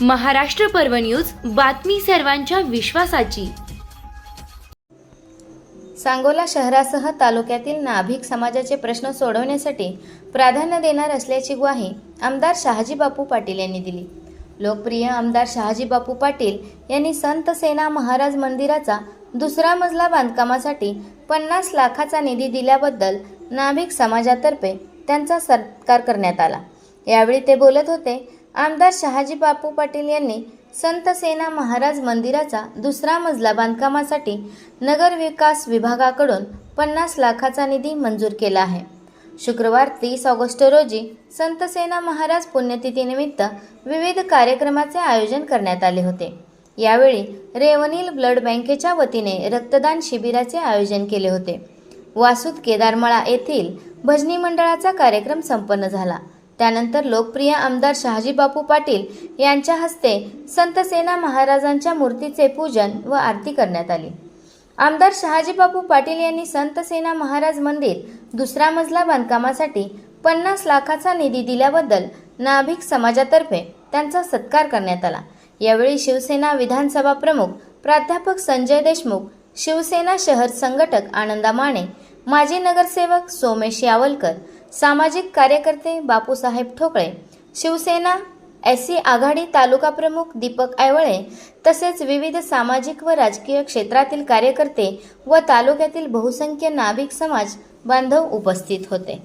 महाराष्ट्र पर्व न्यूज बातमी सर्वांच्या विश्वासाची. सांगोला शहरासह तालुक्यातील नाभिक समाजाचे प्रश्न सोडवण्यासाठी प्राधान्य देणार असल्याची ग्वाही आमदार शहाजी बापू पाटील यांनी दिली. लोकप्रिय आमदार शहाजी बापू पाटील यांनी संत सेना महाराज मंदिराचा दुसरा मजला बांधकामासाठी पन्नास लाखाचा निधी दिल्याबद्दल नाभिक समाजातर्फे त्यांचा सत्कार करण्यात आला. यावेळी ते बोलत होते आमदार शहाजी बापू पाटील यांनी संत सेना महाराज मंदिराचा दुसरा मजला बांधकामासाठी नगर विकास विभागाकडून पन्नास लाखाचा निधी मंजूर केला आहे. शुक्रवार तीस ऑगस्ट रोजी संत सेना महाराज पुण्यतिथीनिमित्त विविध कार्यक्रमाचे आयोजन करण्यात आले होते. यावेळी रेवनील ब्लड बँकेच्या वतीने रक्तदान शिबिराचे आयोजन केले होते. वासुद केदारमळा येथील भजनी मंडळाचा कार्यक्रम संपन्न झाला. त्यानंतर लोकप्रिय आमदार शहाजीबापू पाटील यांच्या हस्ते संत सेना महाराजांच्या मूर्तीचे पूजन व आरती करण्यात आली. आमदार शहाजीबापू पाटील यांनी संत सेना महाराज मंदिर दुसरा मजला बांधकामासाठी पन्नास लाखाचा निधी दिल्याबद्दल नाभिक समाजातर्फे त्यांचा सत्कार करण्यात आला. यावेळी शिवसेना विधानसभा प्रमुख प्राध्यापक संजय देशमुख शिवसेना शहर संघटक आनंदा माने माजी नगरसेवक सोमेश यावलकर सामाजिक कार्यकर्ते बापूसाहेब ठोकळे शिवसेना एससी आघाडी तालुका प्रमुख दीपक ऐवळे तसेच विविध सामाजिक व राजकीय क्षेत्रातील कार्यकर्ते व तालुक्यातील बहुसंख्य नाभिक समाज बांधव उपस्थित होते.